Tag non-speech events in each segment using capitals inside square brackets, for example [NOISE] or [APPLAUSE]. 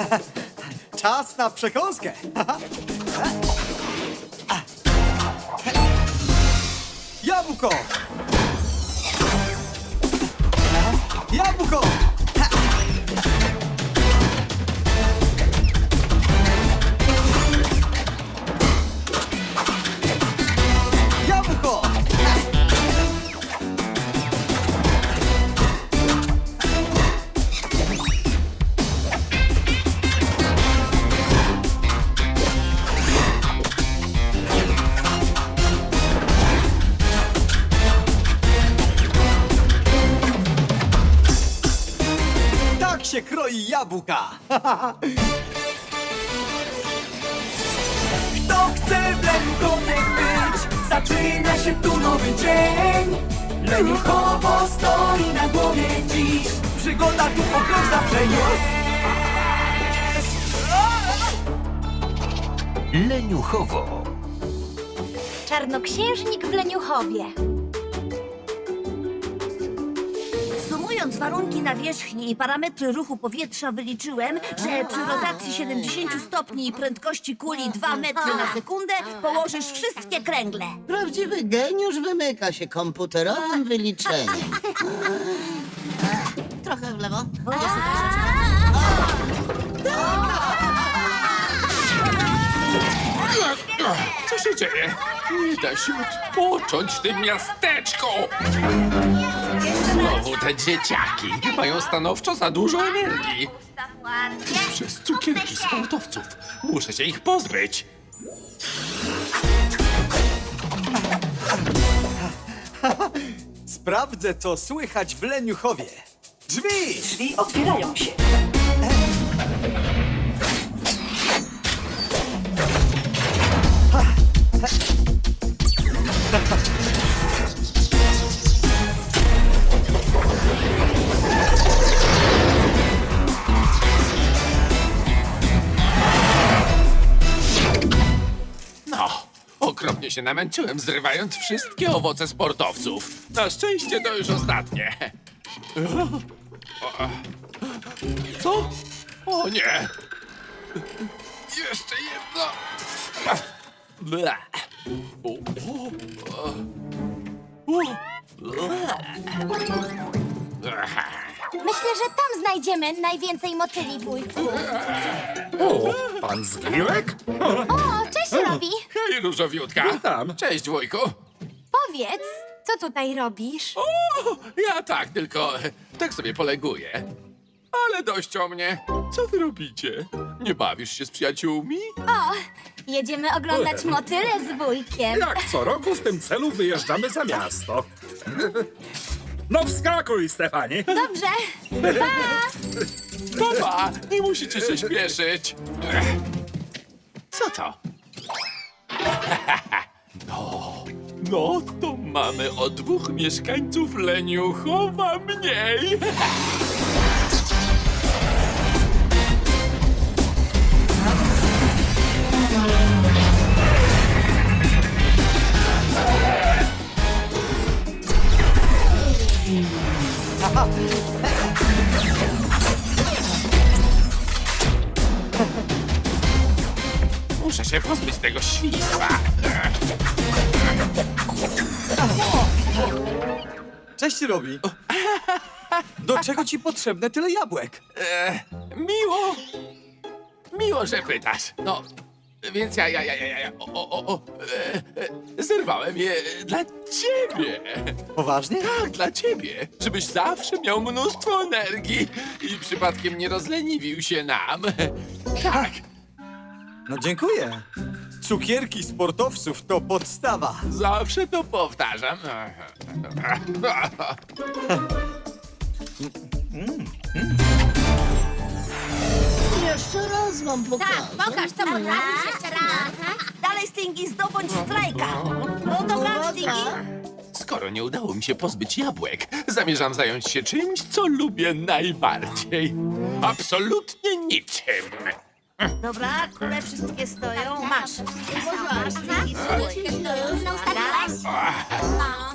[LAUGHS] Czas na przekąskę. [LAUGHS] Jabłko! Jabłko! Się kroi jabłka! [LAUGHS] Kto chce w Leniuchowie być? Zaczyna się tu nowy dzień Leniuchowo stoi na głowie dziś Przygoda tu po krok zawsze jest Leniuchowo. Czarnoksiężnik w Leniuchowie. Sumując warunki nawierzchni i parametry ruchu powietrza wyliczyłem, że przy rotacji 70 stopni i prędkości kuli 2 metry na sekundę położysz wszystkie kręgle. Prawdziwy geniusz wymyka się komputerowym wyliczeniem. Trochę w lewo. Co się dzieje? Nie da się odpocząć w tym miasteczku! Znowu te dzieciaki mają stanowczo za dużo energii. Przez cukierki sportowców muszę się ich pozbyć. Sprawdzę, co słychać w Leniuchowie. Drzwi! Drzwi otwierają się okropnie się namęczyłem, zrywając wszystkie owoce sportowców. Na szczęście to już ostatnie. Co? O nie! Jeszcze jedno! Ble. O, o, o, o. Myślę, że tam znajdziemy najwięcej motyli, wujku. O, pan Zgrilek? O, cześć, Robi. Hej, różowiutka! Witam. Cześć, wujku! Powiedz, co tutaj robisz? O, ja tak, tylko e, tak sobie poleguję. Ale dość o mnie. Co wy robicie? Nie bawisz się z przyjaciółmi? O, jedziemy oglądać motyle z wujkiem. Jak co roku w tym celu wyjeżdżamy za miasto. No wskakuj, Stefani. Dobrze. Papa, nie musicie się śpieszyć. Co to? [LAUGHS] No, no to mamy o dwóch mieszkańców Leniuchowa mniej. [LAUGHS] Muszę się pozbyć tego świństwa. Cześć, Robi. Do czego ci potrzebne tyle jabłek? E, miło. Miło, że pytasz. No, więc ja, ja, ja, ja, ja o, o, o, e, e, zerwałem je dla ciebie. Poważnie? Tak, dla ciebie. Żebyś zawsze miał mnóstwo energii i przypadkiem nie rozleniwił się nam. Tak. No dziękuję. Cukierki sportowców to podstawa. Zawsze to powtarzam. [LAUGHS] Jeszcze raz wam pokażę. Tak, pokaż, co potrafisz jeszcze raz. Dalej, Stingy, zdobądź strajka. No dobra, Stingy. Skoro nie udało mi się pozbyć jabłek, zamierzam zająć się czymś, co lubię najbardziej. Absolutnie niczym. Dobra, kule wszystkie stoją. Masz. Masz, Stingy, swój. No, ustawiłaś? No.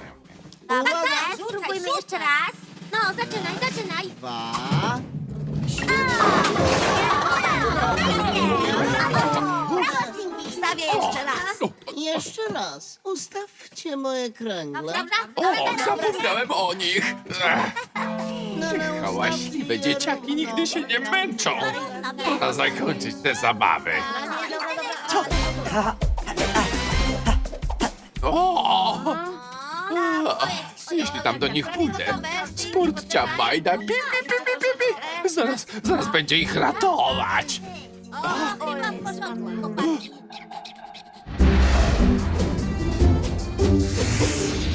Dobra, spróbujmy jeszcze raz. No, zaczynaj, zaczynaj. Dwa. Brawo, jeszcze raz. Jeszcze raz, ustawcie moje kręgle. O, zapomniałem o nich. Ech, No, no, Hałaśliwe dzieciaki równo. nigdy się nie męczą. Pora zakończyć te zabawy. O! O, Jeśli tam do nich pójdę, sportcia bajda. Pi, pi, pi, pi, pi, Zaraz, zaraz będzie ich ratować.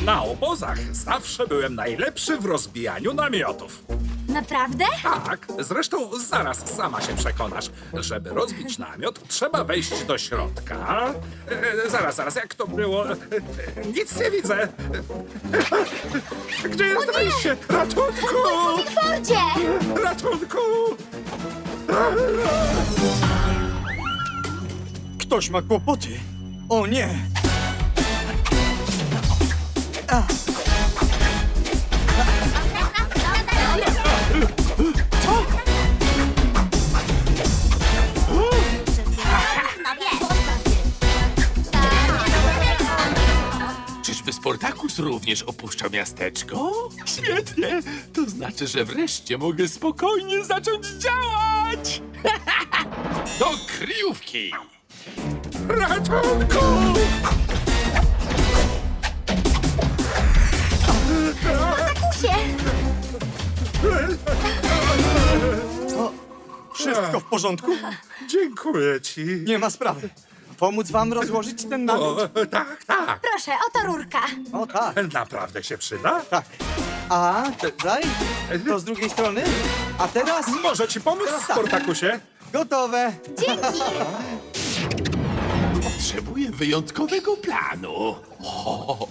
Na obozach zawsze byłem najlepszy w rozbijaniu namiotów. Naprawdę? Tak, zresztą zaraz sama się przekonasz. Żeby rozbić namiot, trzeba wejść do środka. E, zaraz, zaraz, jak to było? E, e, nic nie widzę. E, Gdzie jest wejście? Ratunku! Fordzie! Ratunku! Ktoś ma kłopoty. O nie! Sportakus również opuszczał miasteczko? Świetnie! To znaczy, że wreszcie mogę spokojnie zacząć działać! [LAUGHS] Do kryjówki! Ratunku! Kusie! Wszystko w porządku? Dziękuję ci. Nie ma sprawy. Pomóc wam rozłożyć ten namiot? O, tak, tak. Proszę, oto rurka. O tak, Naprawdę się przyda? tak. A, tutaj? To z drugiej strony? A teraz? Może ci pomóc, Teraz tak. Sportakusie? Gotowe. Dzięki! Potrzebuję wyjątkowego planu. O,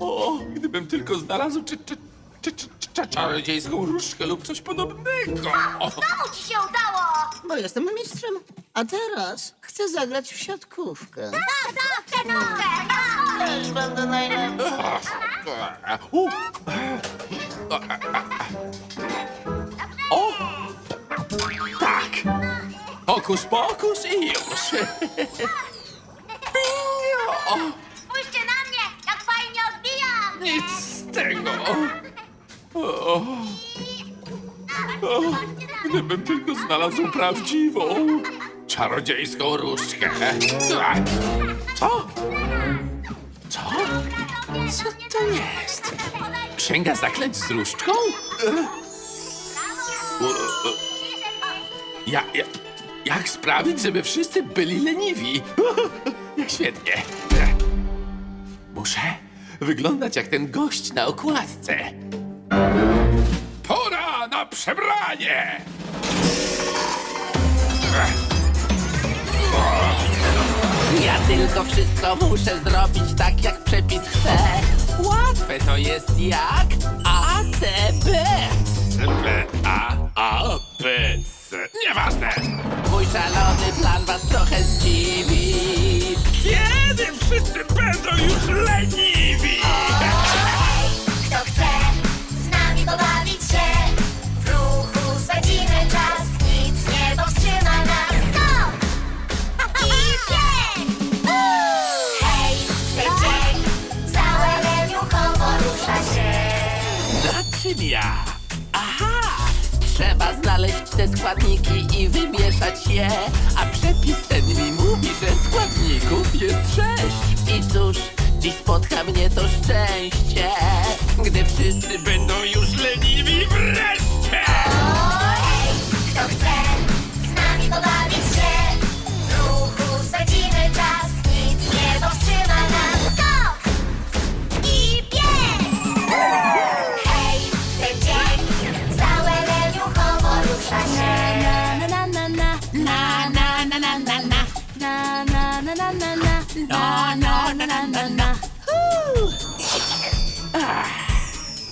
o gdybym tylko znalazł czy, czy, czy, czy, czy, czarodziejską różdżkę lub coś podobnego. O, Znowu ci się udało! Bo jestem mistrzem. A teraz chcę zagrać w siatkówkę. Tak, tak, tenówkę! Też będę najlepszy. o, o, tak. Pokus, pokus i już. Spójrzcie na mnie, jak fajnie odbijam! nic z tego. O, gdybym tylko znalazł prawdziwą czarodziejską różdżkę. Co? Co? Co to jest? Księga zaklęć z różdżką? Ja, ja, jak sprawić, żeby wszyscy byli leniwi? [LAUGHS] Jak świetnie. Muszę wyglądać jak ten gość na okładce. Pora na przebranie! Ja tylko wszystko muszę zrobić tak, jak przepis chce. Łatwe to jest jak A, C, B. B, A, A, B, C. Nieważne! Mój szalony plan was trochę zdziwi.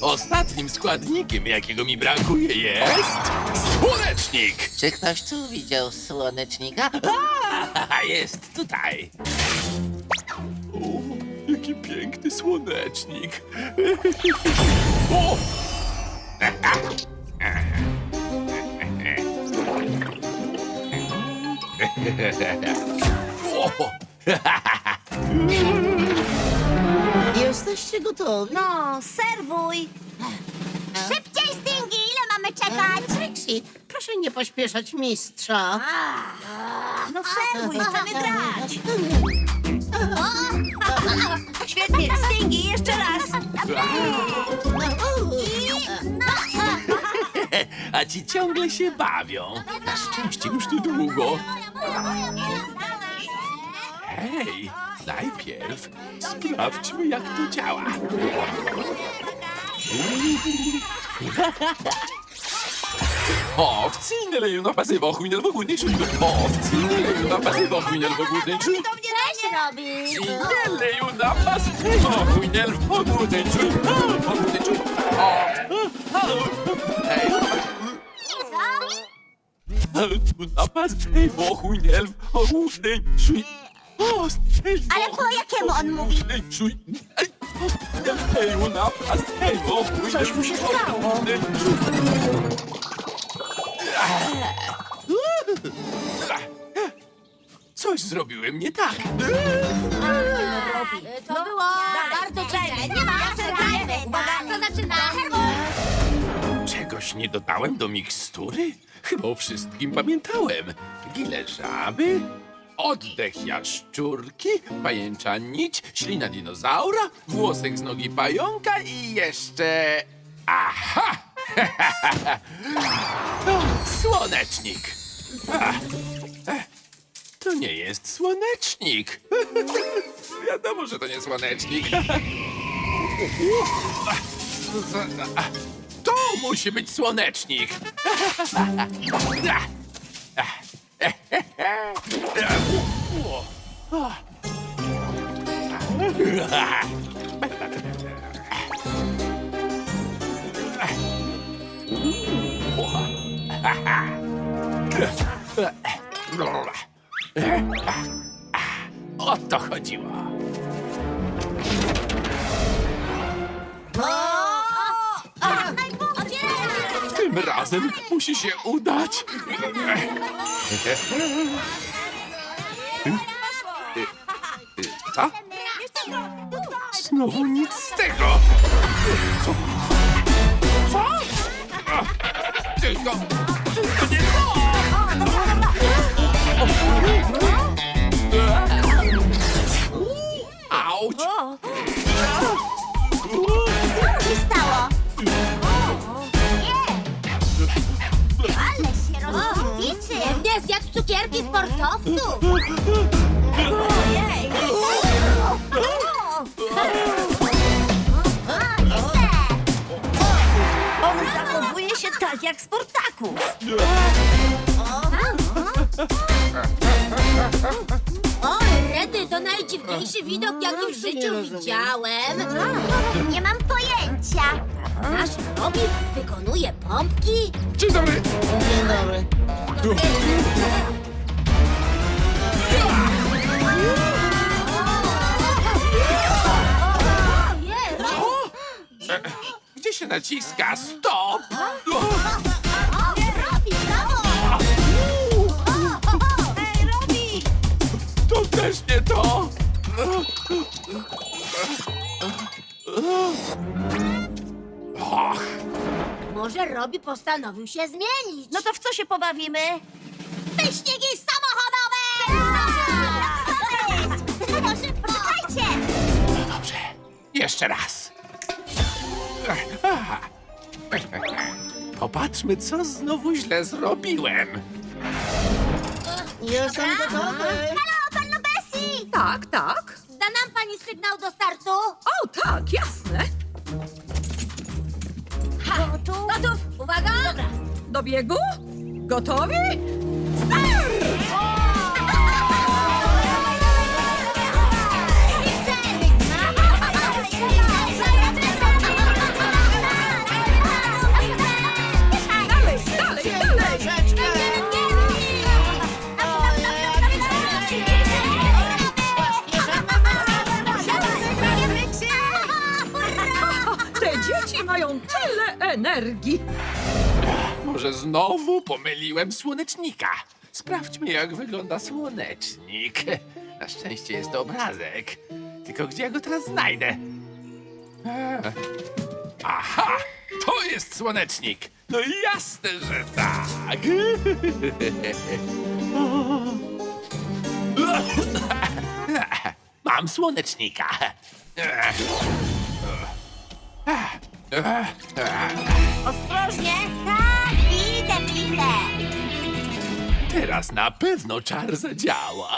Ostatnim składnikiem, jakiego mi brakuje, jest słonecznik. Czy ktoś tu widział słonecznika? A, jest tutaj. O, jaki piękny słonecznik. O! [LAUGHS] [LAUGHS] O, [LAUGHS] Jesteście gotowi? No, serwuj. Szybciej, Stingy, ile mamy czekać? Trixie, proszę nie pośpieszać mistrza. No serwuj, chcemy grać. Świetnie, [LAUGHS] Stingy, jeszcze raz. [LAUGHS] A ci ciągle się bawią. Na szczęście już niedługo. Hej, najpierw sprawdźmy, jak to działa. Na pasywochu i nerwowo górniejszy. Ovci nie leją na pasywochu i nerwowo górniejszy. Cześć, Robi. I nie leją na pasywochu i nerwowo górniejszy. Górniejszy. Hej, na pasywochu i nerwowo górniejszy. Ale po jakiemu on mówi? Coś mu się stało. Coś zrobiłem nie tak. To było bardzo dziwne. Nie ma, zaczynajmy. To zaczyna. Czegoś nie dodałem do mikstury? Chyba o wszystkim pamiętałem. Gile żaby, oddech jaszczurki, pajęcza nić, ślina dinozaura, włosek z nogi pająka i jeszcze... Aha! [LAUGHS] Słonecznik. [LAUGHS] To nie jest słonecznik. [LAUGHS] Wiadomo, że to nie słonecznik. To musi być słonecznik. O to chodziło. Tym razem musi się udać. Co? Znowu nic z tego. Co? Co? Tylko, sportowców. Ojej. On zachowuje się tak jak Sportakus. O, Redy, to najdziwniejszy widok, jaki w życiu widziałem. Nie mam pojęcia. Nasz Robi wykonuje pompki? Dzień dobry! Dzień dobry. Gdzie się naciska? Stop! Robi, brawo! Ej, Robi! To też nie to! Ach, Może Robi postanowił się zmienić. No to w co się pobawimy? Wyścigi samochodowe! Szybko, szybko! Czekajcie! no dobrze. Jeszcze raz. [LAUGHS] Popatrzmy, co znowu źle zrobiłem. Jestem gotowy. Halo, panno Bessie! Tak, tak. Da nam pani sygnał do startu? O, tak, jasne. Gotów? Gotów! Uwaga! Dobra. Do biegu? Gotowi? Dalej, mają tyle energii. Może znowu pomyliłem słonecznika. Sprawdźmy, jak wygląda słonecznik. Na szczęście jest to obrazek. Tylko gdzie ja go teraz znajdę? Eee. Aha! To jest słonecznik! No jasne, że tak! [LAUGHS] Mam słonecznika! [LAUGHS] Ostrożnie! Tak, widzę, widzę. Teraz na pewno czar zadziała.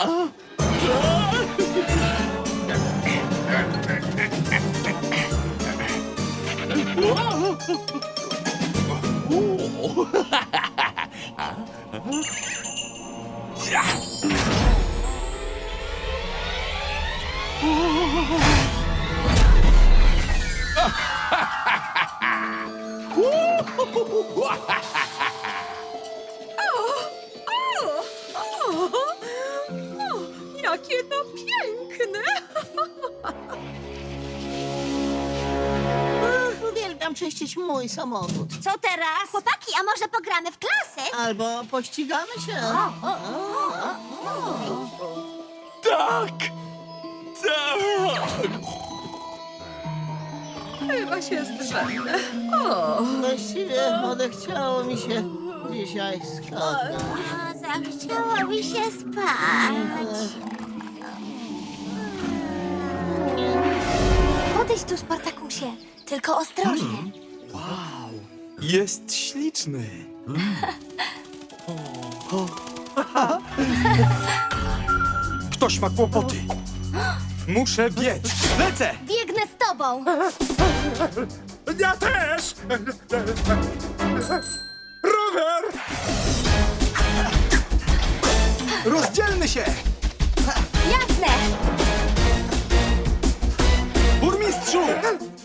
Samochód. Co teraz? Chłopaki, a może pogramy w klasy? Albo pościgamy się. Tak! Tak! Chyba się zdrzemnę. O, Właściwie odechciało mi się dzisiaj skakać. O, zachciało mi się spać. Podejdź tu, Spartakusie. Tylko ostrożnie. Jest śliczny. [LAUGHS] Ktoś ma kłopoty. Muszę biec. Lecę! Biegnę z tobą. Ja też! Rower! Rozdzielmy się! Jasne. Burmistrzu!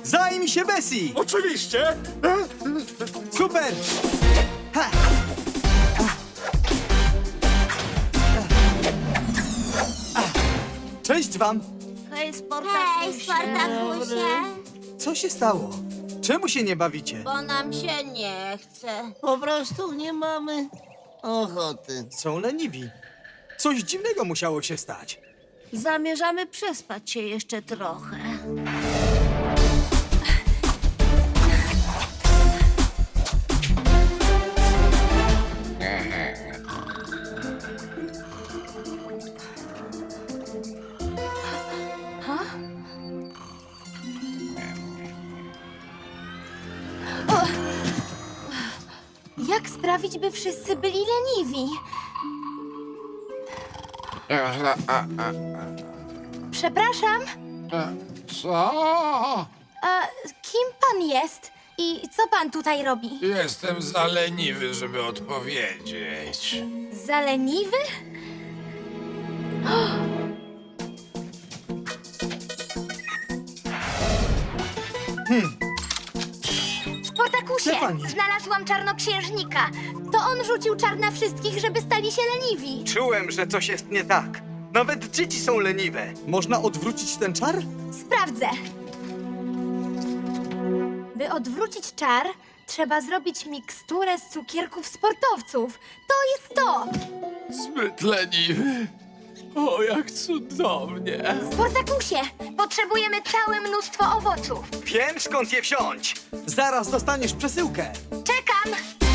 Zajmij się Bessie! Oczywiście! Super! Ha! Cześć wam! Hej. Hej, Spartakusie. Co się stało? Czemu się nie bawicie? Bo nam się nie chce. Po prostu nie mamy ochoty. Są leniwi. Coś dziwnego musiało się stać. Zamierzamy przespać się jeszcze trochę. Jak sprawić, by wszyscy byli leniwi? Przepraszam, Co? a kim pan jest i co pan tutaj robi? Jestem za leniwy, żeby odpowiedzieć. Za leniwy? Stefani. znalazłam czarnoksiężnika. To on rzucił czar na wszystkich, żeby stali się leniwi. Czułem, że coś jest nie tak. Nawet dzieci są leniwe. Można odwrócić ten czar? Sprawdzę. By odwrócić czar, trzeba zrobić miksturę z cukierków sportowców. To jest to! Zbyt leniwy. O, jak cudownie. Sportakusie, potrzebujemy całe mnóstwo owoców. Wiem skąd je wziąć. Zaraz dostaniesz przesyłkę. Czekam!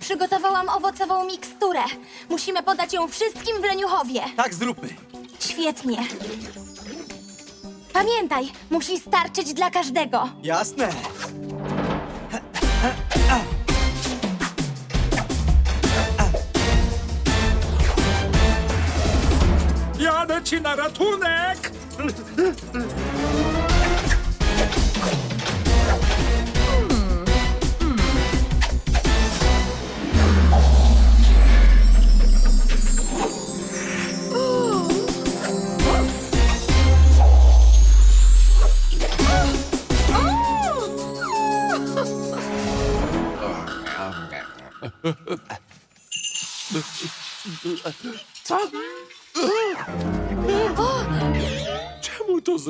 Przygotowałam owocową miksturę. Musimy podać ją wszystkim w Leniuchowie. Tak zróbmy. Świetnie. Pamiętaj, musi starczyć dla każdego. Jasne. Jadę ci na ratunek!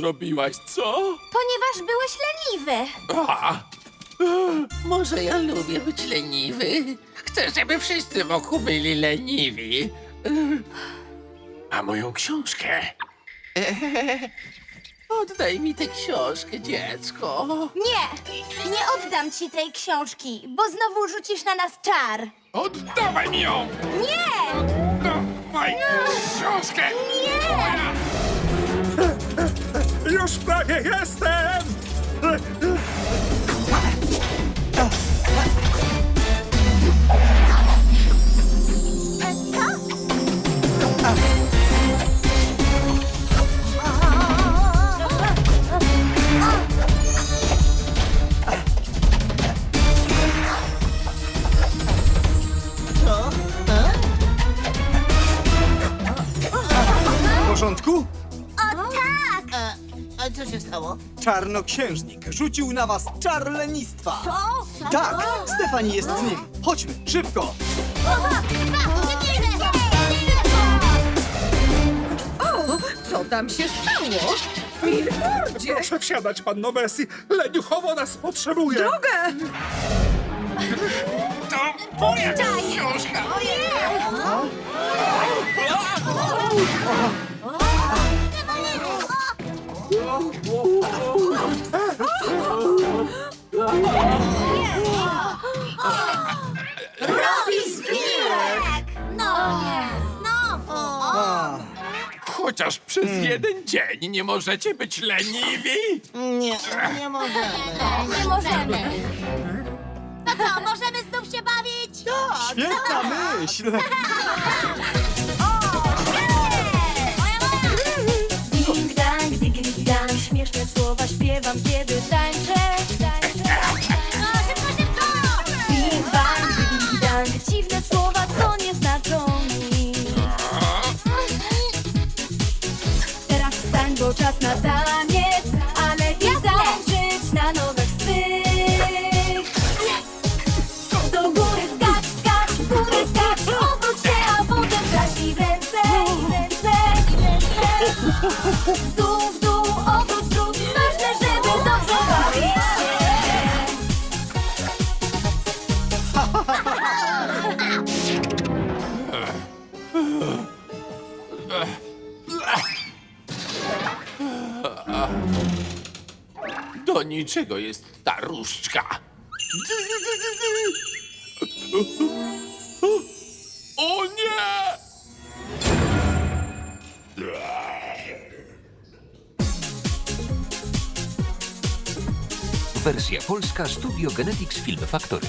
Zrobiłaś, co? Ponieważ byłeś leniwy. A, Może ja lubię być leniwy? Chcę, żeby wszyscy wokół byli leniwi. a moją książkę? [LAUGHS] Oddaj mi tę książkę, dziecko. Nie, nie oddam ci tej książki, bo znowu rzucisz na nas czar. Oddawaj mi ją! Nie! Oddawaj książkę! Już prawie jestem! Co? A? W porządku? A, a co się stało? Czarnoksiężnik rzucił na was czar lenistwa. Co? Tak, Stefani jest z nim. Chodźmy, szybko. O, co tam się stało? Milfordzie! Proszę wsiadać, panno Bessie. Leniuchowo nas potrzebuje. Drogę! To moja książka! No nie, znowu. Chociaż przez jeden dzień nie możecie być leniwi? Nie, nie możemy. Nie możemy. No co, możemy znów się bawić? świetna myśl. [LAUGHS] вам, если niczego jest ta różdżka. O nie! Wersja polska Studio Genetics Film Factory.